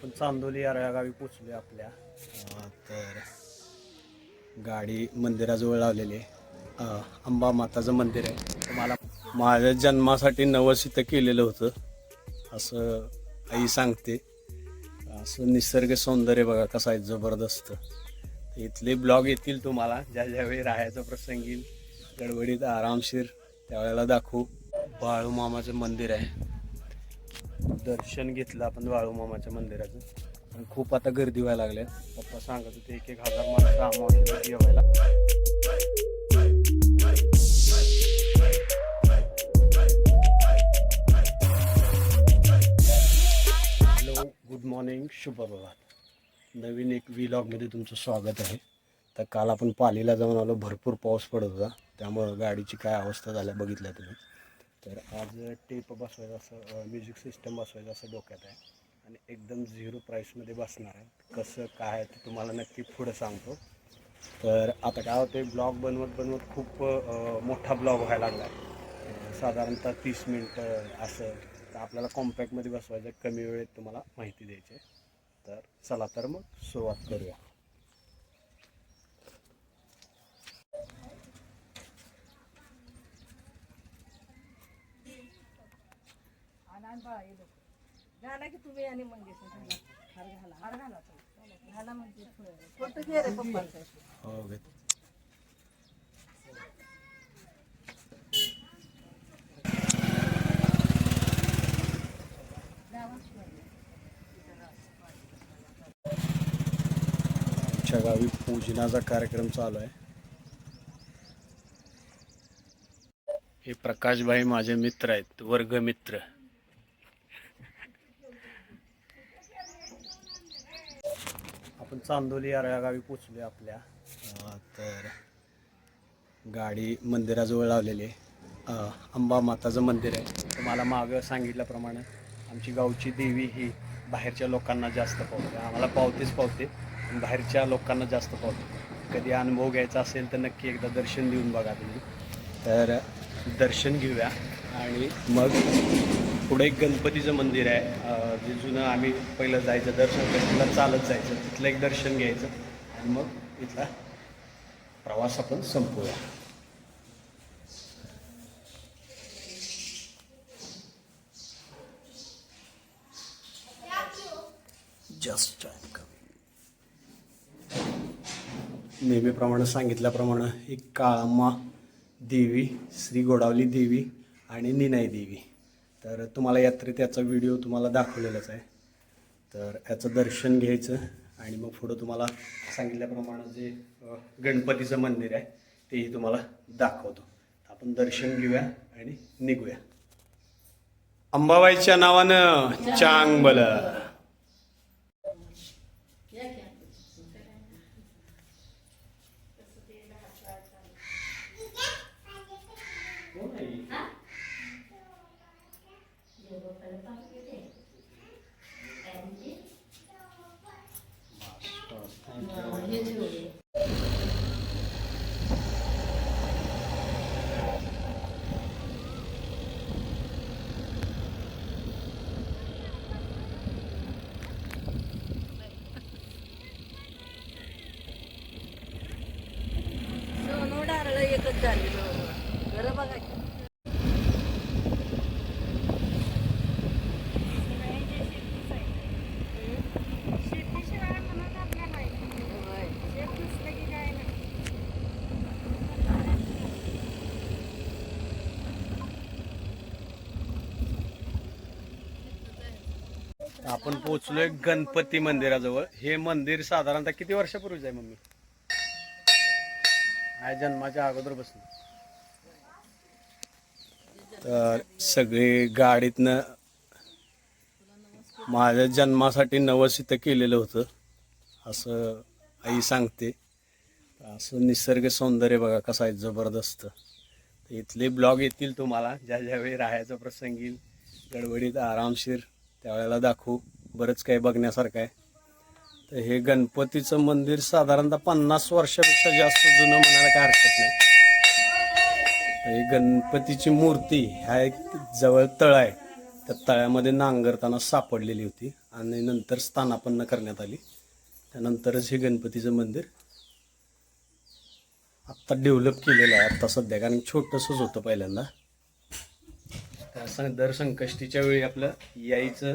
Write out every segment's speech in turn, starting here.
आपण चांदोली या गावी पोचलोय आपल्या. तर गाडी मंदिराजवळ लावलेली आहे. अंबा माताचं मंदिर आहे. मला माझ्या जन्मासाठी नवस इथं केलेलं होतं. असं आई सांगते. असं निसर्ग सौंदर्य बघा कसं आहे जबरदस्त. इथले ब्लॉग येतील तुम्हाला. ज्या ज्यावेळी राहायचा प्रसंग येईल गडबडीत आरामशीर त्यावेळेला दाखवू. बाळू मामाचं मंदिर आहे. दर्शन घेतलं आपण वाळूमामाच्या मंदिराचं. आणि खूप आता गर्दी व्हायला लागल्या. पप्पा सांगत होते एक एक हजार माणसं अमावस्याला जेवायला. हॅलो गुड मॉर्निंग शुभ प्रभात नवीन एक व्लॉगमध्ये तुमचं स्वागत आहे. तर काल आपण पालीला जाऊन आलो भरपूर पाऊस पडत होता. त्यामुळं गाडीची काय अवस्था झाल्या बघितल्या तुम्ही. तर आज टेप बसवायचं असं म्युझिक सिस्टम बसवायचं असं डोक्यात आहे. आणि एकदम झिरो प्राईसमध्ये बसणार आहे. कसं काय आहे ते तुम्हाला नक्की पुढं सांगतो. तर आता काय होते ब्लॉग बनवत बनवत खूप मोठा ब्लॉग व्हायला लागला आहे. साधारणतः तीस मिनटं असं. तर आपल्याला कॉम्पॅक्टमध्ये बसवायचं आहे. कमी वेळेत तुम्हाला माहिती द्यायची आहे. तर चला तर मग सुरुवात करूया आनंद बाळा ये लोक घाला की तुम्ही आणि मंगेश हार घाला हार घाला तुम्ही. घाला म्हणजे फोटो घे रे पप्पांचा. हो आमच्या गावी पूजनाचा कार्यक्रम चालू आहे. हे प्रकाशभाई माझे मित्र आहेत वर्गमित्र. आपण चांदोली या गावी पोचलोय आपल्या. अं, तर गाडी मंदिराजवळ लावलेली आहे. अं, अंबा माताचं मंदिर आहे. तुम्हाला मागं सांगितल्याप्रमाणे आमची गावची देवी ही बाहेरच्या लोकांना जास्त पावते. आम्हाला पावतेच पावते पण बाहेरच्या लोकांना जास्त पावते. कधी अनुभव घ्यायचा असेल तर नक्की एकदा दर्शन देऊन बघा तुम्ही. तर दर्शन घेऊया आणि मग पुढे एक गणपतीचं मंदिर आहे. जे जुनं आम्ही पहिलं जायचं दर्शन करायला चालत जायचं तिथलं एक दर्शन घ्यायचं. आणि मग इथला प्रवास आपण संपवूया जस्ट नेहमीप्रमाणे सांगितल्याप्रमाणे एक काळामा देवी श्री गोडावली देवी आणि निनाई देवी. तर तुम्हाला यात्रेत याचा व्हिडिओ तुम्हाला दाखवलेलाच आहे. तर याचं दर्शन घ्यायचं आणि मग पुढं तुम्हाला सांगितल्याप्रमाणे जे गणपतीचं मंदिर आहे तेही तुम्हाला दाखवतो. आपण दर्शन घेऊया आणि निघूया. अंबाबाईच्या नावानं चांगबल हो बघा आपण पोहोचलोय गणपती मंदिराजवळ. हे मंदिर साधारणतः किती वर्षापूर्वीच आहे मम्मी? माझ्या जन्माच्या अगोदर बसून तर सगळे गाडीतनं माझ्या जन्मासाठी नवस इथं केलेलं होतं. असं आई सांगते. असं निसर्ग सौंदर्य बघा कसं आहे जबरदस्त. तर इथले ब्लॉग येतील तुम्हाला. ज्या ज्यावेळी राहायचा प्रसंग येईल गडबडीत आरामशीर त्यावेळेला दाखवू. बरंच काही बघण्यासारखं आहे. तर हे गणपतीचं मंदिर साधारणतः पन्नास वर्षापेक्षा जास्त जुनं म्हणायला काय हरकत नाही. हे ही गणपतीची मूर्ती ह्या एक जवळ तळ आहे. त्या तळ्यामध्ये नांगरताना सापडलेली होती आणि नंतर स्थानापन्न करण्यात आली. त्यानंतरच हे गणपतीचं मंदिर आत्ता डेव्हलप केलेलं आहे आत्ता सध्या कारण छोटंसंच होतं पहिल्यांदा. त्या दर संकष्टीच्या वेळी आपलं यायचं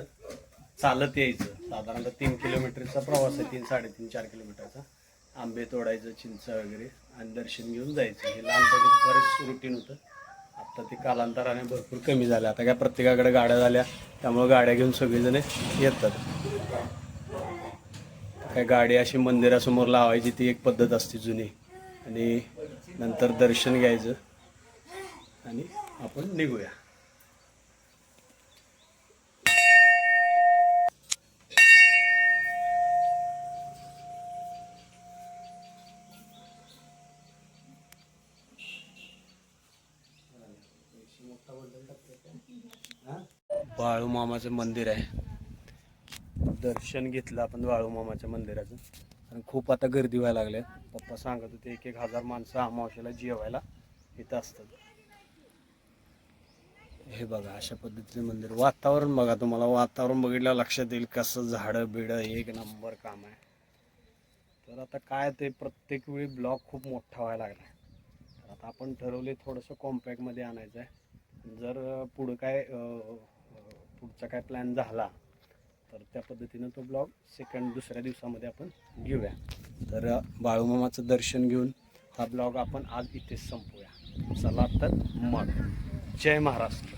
चालत यायचं. साधारणतः तीन किलोमीटरचा प्रवास आहे तीन साडेतीन चार किलोमीटरचा. आंबे तोडायचं चिंच वगैरे आणि दर्शन घेऊन जायचं. हे लहानपणी बरेच रुटीन होतं. आत्ता ते कालांतराने भरपूर कमी झालं. आता काय प्रत्येकाकडे गाड्या झाल्या त्यामुळे गाड्या घेऊन सगळेजण येतात. काय गाडी अशी मंदिरासमोर लावायची ती एक पद्धत असते जुनी. आणि नंतर दर्शन घ्यायचं. आणि आपण निघूया. वाळू मामाचं मंदिर आहे. दर्शन घेतलं आपण वाळू मामाच्या मंदिराचं. आणि खूप आता गर्दी व्हायला लागल्या पप्पा सांगत होते एक एक हजार माणसं अमावश्याला जेवायला इथं असतात. हे बघा अशा पद्धतीचं मंदिर. वातावरण बघा तुम्हाला. वातावरण बघितलं लक्षात येईल कसं झाडं बिडं एक नंबर काम आहे. तर आता काय ते प्रत्येक वेळी ब्लॉक खूप मोठा व्हायला लागला तर आता आपण ठरवले थोडंसं कॉम्पॅक्टमध्ये आणायचं आहे. जर पुढं काय पुढचा काय प्लॅन झाला तर त्या पद्धतीनं तो ब्लॉग सेकंड दुसऱ्या दिवसामध्ये आपण घेऊया. तर बाळूमामाचं दर्शन घेऊन हा ब्लॉग आपण आज इथेच संपूया. चला तर मग. जय महाराष्ट्र.